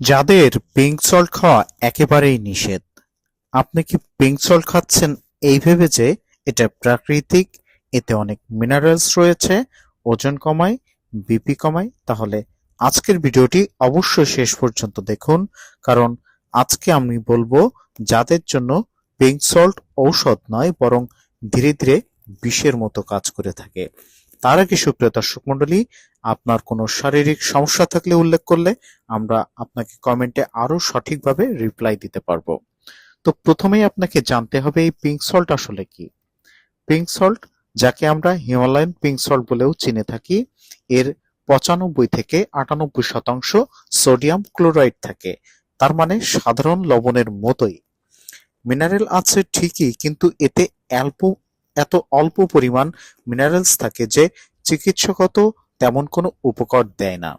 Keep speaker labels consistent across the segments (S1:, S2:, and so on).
S1: যাদের pink salt খাওয়া একেবারেই নিষেধ। আপনি কি পিঙ্ক সল্ট খাচ্ছেন এই ভেবে যে এটা প্রাকৃতিক, এতে অনেক মিনারেলস রয়েছে, ওজন কমায় বিপি কমায়? তাহলে আজকের ভিডিওটি অবশ্যই শেষ পর্যন্ত দেখুন, কারণ আজকে আমি বলব যাদের জন্য পিঙ্ক সল্ট ঔষধ নয়, বরং ধীরে ধীরে বিষের মতো কাজ করে থাকে। তার আগে সুপ্রিয় দর্শক মন্ডলী, আপনার কোনো শারীরিক সমস্যা থাকলে উল্লেখ করলে আমরা আপনাকে কমেন্টে আরও সঠিকভাবে রিপ্লাই দিতে পারব। তো প্রথমেই আপনাকে জানতে হবে এই পিঙ্ক সল্ট আসলে কি? পিঙ্ক সল্ট যাকে আমরা হিমালয়ান পিঙ্ক সল্ট বলেও চিনে থাকি, এর পঁচানব্বই থেকে আটানব্বই শতাংশ সোডিয়াম ক্লোরাইড থাকে। তার মানে সাধারণ লবণের মতোই। মিনারেল আছে ঠিকই, কিন্তু এতে অল্প এত অল্প পরিমাণ মিনারেলস থাকে যে চিকিৎসকত তেমন কোনো উপকার দেয় না।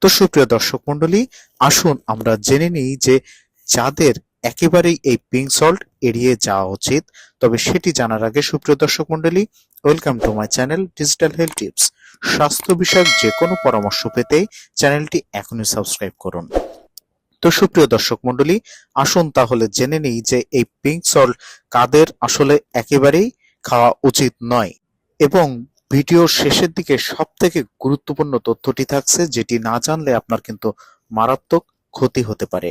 S1: তো সুপ্রিয় দর্শক মন্ডলী আসুন আমরা জেনে নিই যে যাদের একেবারেই এই পিঙ্ক সল্ট এড়িয়ে যাওয়া উচিত, তবে সেটি জানার আগে সুপ্রিয় দর্শক মন্ডলী welcome to my channel digital health tips স্বাস্থ্য বিষয়ক যে কোনো পরামর্শ পেতে চ্যানেলটি এখনই সাবস্ক্রাইব করুন। তো সুপ্রিয় দর্শক মন্ডলী আসুন তাহলে জেনে নিই যে এই পিঙ্ক সল্ট কাদের আসলে একেবারেই খাওয়া উচিত নয়। এবং ভিডিওর শেষের দিকে সব থেকে গুরুত্বপূর্ণ তথ্যটি থাকছে, যেটি না জানলে আপনার কিন্তু মারাত্মক ক্ষতি হতে পারে।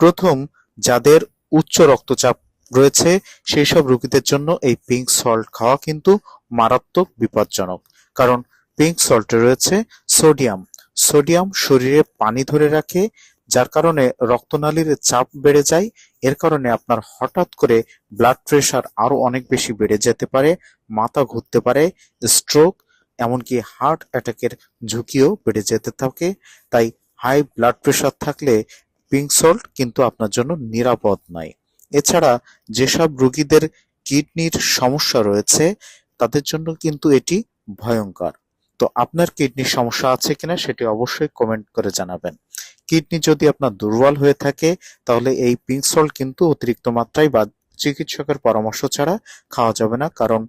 S1: প্রথম, যাদের উচ্চ রক্তচাপ রয়েছে, সেই সব রোগীদের জন্য এই পিঙ্ক সল্ট খাওয়া কিন্তু মারাত্মক বিপজ্জনক। কারণ পিঙ্ক সল্টে রয়েছে সোডিয়াম সোডিয়াম শরীরে পানি ধরে রাখে, যার কারণে রক্তনালীর চাপ বেড়ে যায় এর কারণে আপনার হঠাৎ করে ব্লাড প্রেশার আরও অনেক বেশি বেড়ে যেতে পারে, মাথা ঘুরতে পারে স্ট্রোক এমনকি হার্ট অ্যাটাকের ঝুঁকিও বেড়ে যেতে থাকে। তাই হাই ব্লাড প্রেশার থাকলে পিঙ্ক সল্ট কিন্তু আপনার জন্য নিরাপদ নয়। এছাড়া যেসব রোগীদের কিডনির সমস্যা রয়েছে, তাদের জন্য কিন্তু এটি ভয়ঙ্কর। তো আপনার কিডনির সমস্যা আছে কিনা সেটি অবশ্যই কমেন্ট করে জানাবেন। কিডনি যদি আপনার দুর্বল হয়ে থাকে, তাহলে এই পিঙ্ক সল্ট কিন্তু অতিরিক্ত মাত্রায় বা চিকিৎসকের পরামর্শ ছাড়া খাওয়া যাবে না। কারণ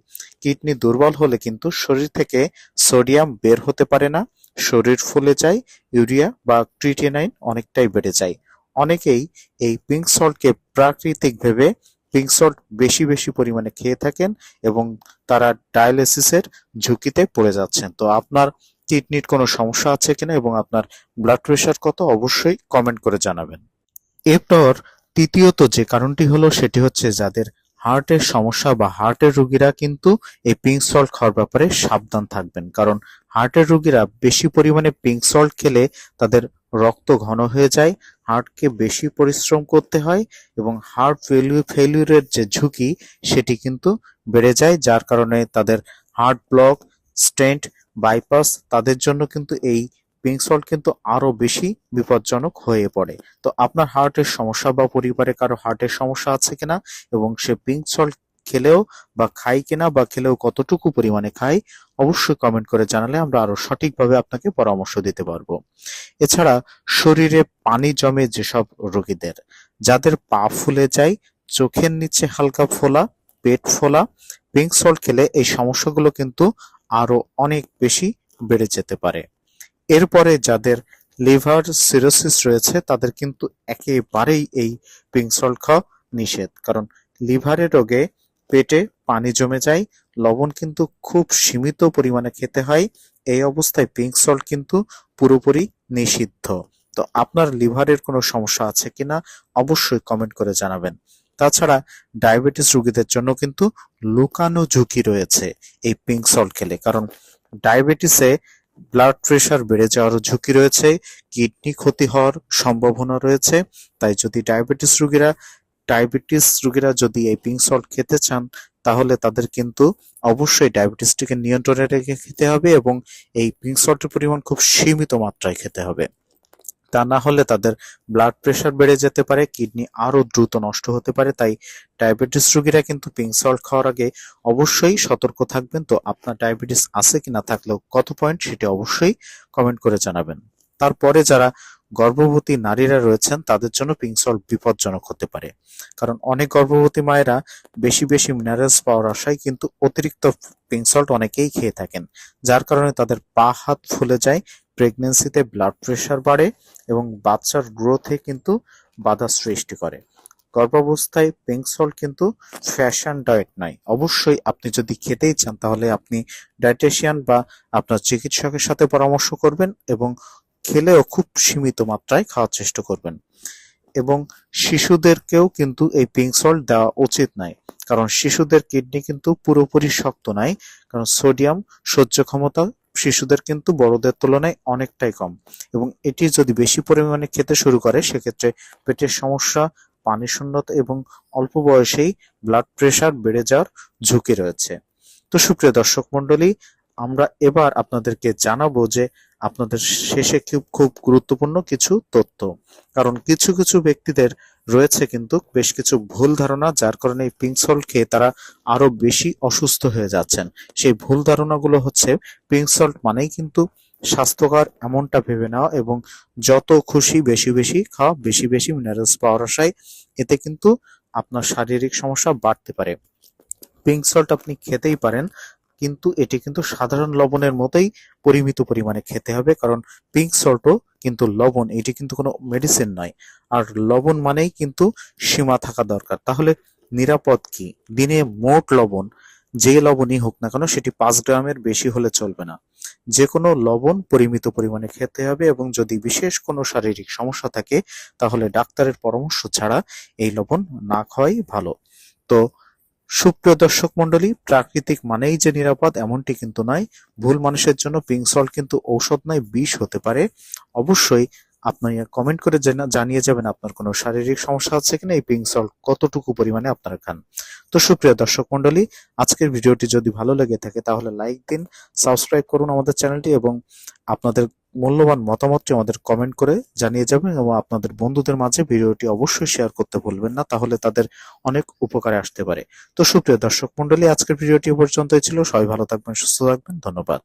S1: কিডনি দুর্বল হলে কিন্তু শরীর থেকে সোডিয়াম বের হতে পারে না, শরীর ফুলে যায় ইউরিয়া বা ক্রিটিনাইন অনেকটাই বেড়ে যায়। অনেকেই এই পিঙ্ক সল্টকে প্রাকৃতিক ভেবে পিঙ্ক সল্ট বেশি বেশি পরিমাণে খেয়ে থাকেন এবং তারা ডায়ালিসিসের ঝুঁকিতে পড়ে যাচ্ছেন। তো আপনার কিডনির কোনো সমস্যা আছে কিনা এবং আপনার ব্লাড প্রেশার কত, অবশ্যই কমেন্ট করে জানাবেন। এরপর তৃতীয়ত যে কারণটি হলো সেটি হচ্ছে যাদের হার্টের সমস্যা বা হার্টের রোগীরা কিন্তু এই পিঙ্ক সল্ট খাওয়ার ব্যাপারে সাবধান থাকবেন। কারণ হার্টের রোগীরা বেশি পরিমাণে পিঙ্ক সল্ট খেলে তাদের রক্ত ঘন হয়ে যায় হার্টকে বেশি পরিশ্রম করতে হয় এবং হার্ট ফেলিউর ফেলিউরের যে ঝুঁকি সেটি কিন্তু বেড়ে যায়, যার কারণে তাদের হার্ট ব্লক স্টেন্ট, বাইপাস, তাদের জন্য কিন্তু এই পিঙ্ক সল্ট কিন্তু আরও বেশি বিপজ্জনক হয়ে পড়ে। তো আপনার হার্টের সমস্যা বা পরিবারে কারও হার্টের সমস্যা আছে কিনা এবং সে পিঙ্ক সল্ট খেলেও বা খাই কিনা বা খেলেও কতটুকু পরিমাণে খায়, অবশ্যই কমেন্ট করে জানালে আমরা আরও সঠিকভাবে আপনাকে পরামর্শ দিতে পারব। এছাড়া শরীরে পানি জমে যেসব রোগীদের, যাদের পা ফুলে যায়, চোখের নিচে হালকা ফোলা, পেট ফোলা, পিঙ্ক সল্ট খেলে এই সমস্যাগুলো কিন্তু আরও অনেক বেশি বেড়ে যেতে পারে। এরপরে যাদের লিভার সিরোসিস রয়েছে, তাদের কিন্তু একেবারেই এই পিঙ্ক সল্ট খাওয়া নিষেধ। কারণ লিভারের রোগে পেটে পানি জমে যায়, লবণ কিন্তু খুব সীমিত পরিমাণে খেতে হয়, এই অবস্থায় পিঙ্ক সল্ট কিন্তু পুরোপুরি নিষিদ্ধ। তো আপনার লিভারের কোনো সমস্যা আছে কিনা, অবশ্যই কমেন্ট করে জানাবেন। তাছাড়া ডায়াবেটিস রোগীদের জন্য কিন্তু লুকানো ঝুঁকি রয়েছে এই পিঙ্ক সল্ট খেলে। কারণ ডায়াবেটিসে ব্লাড প্রেশার বেড়ে যাওয়ার ঝুঁকি রয়েছে কিডনি ক্ষতি হওয়ার সম্ভাবনা রয়েছে। তাই যদি ডায়াবেটিস রোগীরা ডায়াবেটিস রোগীরা যদি এই পিঙ্ক সল্ট খেতে চান, তাহলে তাদের কিন্তু অবশ্যই ডায়াবেটিসটিকে নিয়ন্ত্রণে রেখে খেতে হবে এবং এই পিঙ্ক সল্টের পরিমাণ খুব সীমিত মাত্রায় খেতে হবে। তা না হলে তাদের ব্লাড বেড়ে যেতে পারে কিডনি আরও দ্রুত নষ্ট হতে পারে, তাই ডায়াবেটিস রোগীরা কিন্তু পিঙ্ক সল্ট খাওয়ার আগে অবশ্যই সতর্ক থাকবেন। তো আপনার ডায়াবেটিস আছে কি না থাকলেও কত পয়েন্ট সেটি অবশ্যই কমেন্ট করে জানাবেন। তারপরে যারা গর্ভবতী নারীরা রয়েছেন, তাদের জন্য পিঙ্ক সল্ট বিপজ্জনক হতে পারে। কারণ অনেক গর্ভবতী মায়েরা বেশি বেশি মিনারেলস পাওয়ার আশায় কিন্তু অতিরিক্ত পিঙ্ক সল্ট অনেকেই খেয়ে থাকেন, যার কারণে তাদের পা হাত ফুলে যায় প্রেগনেন্সিতে ব্লাড প্রেশার বাড়ে এবং বাচ্চার গ্রোথে কিন্তু বাধা সৃষ্টি করে। গর্ভাবস্থায় পিঙ্ক সল্ট কিন্তু ফ্যাশন ডায়েট নয়। অবশ্যই আপনি যদি খেতেই চান, তাহলে আপনি ডায়েটেশিয়ান বা আপনার চিকিৎসকের সাথে পরামর্শ করবেন এবং খেলেও খুব সীমিত মাত্রায় খাওয়ার চেষ্টা করবেন। এবং শিশুদেরকেও কিন্তু এই পিঙ্ক সল্ট দেওয়া উচিত নয়। কারণ শিশুদের কিডনি কিন্তু পুরোপুরি শক্ত নাই কারণ সোডিয়াম সহ্য ক্ষমতা শিশুদের কিন্তু বড়দের তুলনায় অনেকটাই কম। এবং এটি যদি বেশি পরিমাণে খেতে শুরু করে, সেক্ষেত্রে পেটের সমস্যা পানি শূন্যতা এবং অল্প বয়সেই ব্লাড প্রেশার বেড়ে যাওয়ার ঝুঁকি রয়েছে। তো সুপ্রিয় দর্শক মণ্ডলী, আমরা এবার আপনাদেরকে জানাব যে আপনাদের শেষে খুব খুব গুরুত্বপূর্ণ কিছু তথ্য। কারণ কিছু কিছু ব্যক্তিদের রয়েছে কিন্তু বেশ কিছু ভুল ধারণা, যার কারণে এই পিঙ্ক সল্ট খেয়ে তারা আরও বেশি অসুস্থ হয়ে যাচ্ছেন। সেই ভুল ধারণাগুলো হচ্ছে পিঙ্ক সল্ট মানেই কিন্তু স্বাস্থ্যকর এমনটা ভেবে নেওয়া এবং যত খুশি বেশি বেশি খাওয়া, বেশি বেশি মিনারেলস পাওয়ার আশায় এতে কিন্তু আপনার শারীরিক সমস্যা বাড়তে পারে। পিঙ্ক সল্ট আপনি খেতেই পারেন কিন্তু এটি কিন্তু সাধারণ লবণের মতোই পরিমিত পরিমাণে খেতে হবে, কারণ পিঙ্ক সল্টও কিন্তু লবণ, এটি কিন্তু কোনো মেডিসিন নয়। আর লবণ মানেই কিন্তু সীমা থাকা দরকার। তাহলে নিরাপদ কি? দিনে মোট লবণ, যে লবণই হোক না কেন, সেটি পাঁচ গ্রামের বেশি হলে চলবে না। যে কোনো লবণ পরিমিত পরিমাণে খেতে হবে এবং যদি বিশেষ কোনো শারীরিক সমস্যা থাকে, তাহলে ডাক্তারের পরামর্শ ছাড়া এই লবণ না খাওয়াই ভালো। তো সুপ্রিয় দর্শক মণ্ডলী, প্রাকৃতিক মানেই যে নিরাপদ এমনটি কিন্তু নয়। ভুল মানুষের জন্য পিঙ্ক সল্ট কিন্তু ঔষধ নয়, বিষ হতে পারে। অবশ্যই আপনি কমেন্ট করে জানা- জানিয়ে যাবেন আপনার কোনো শারীরিক সমস্যা আছে কিনা, এই পিঙ্ক সল্ট কতটুকু পরিমাণে আপনারা খান। তো সুপ্রিয় দর্শক মণ্ডলী, আজকের ভিডিওটি যদি ভালো লেগে থাকে তাহলে লাইক দিন সাবস্ক্রাইব করুন আমাদের চ্যানেলটি এবং আপনাদের মূল্যবান মতামতটি আমাদের কমেন্ট করে জানিয়ে যাবেন এবং আপনাদের বন্ধুদের মাঝে ভিডিওটি অবশ্যই শেয়ার করতে ভুলবেন না, তাহলে তাদের অনেক উপকারে আসতে পারে। তো সুপ্রিয় দর্শক মন্ডলী আজকের ভিডিওটি পর্যন্তই ছিল। সবাই ভালো থাকবেন, সুস্থ থাকবেন। ধন্যবাদ।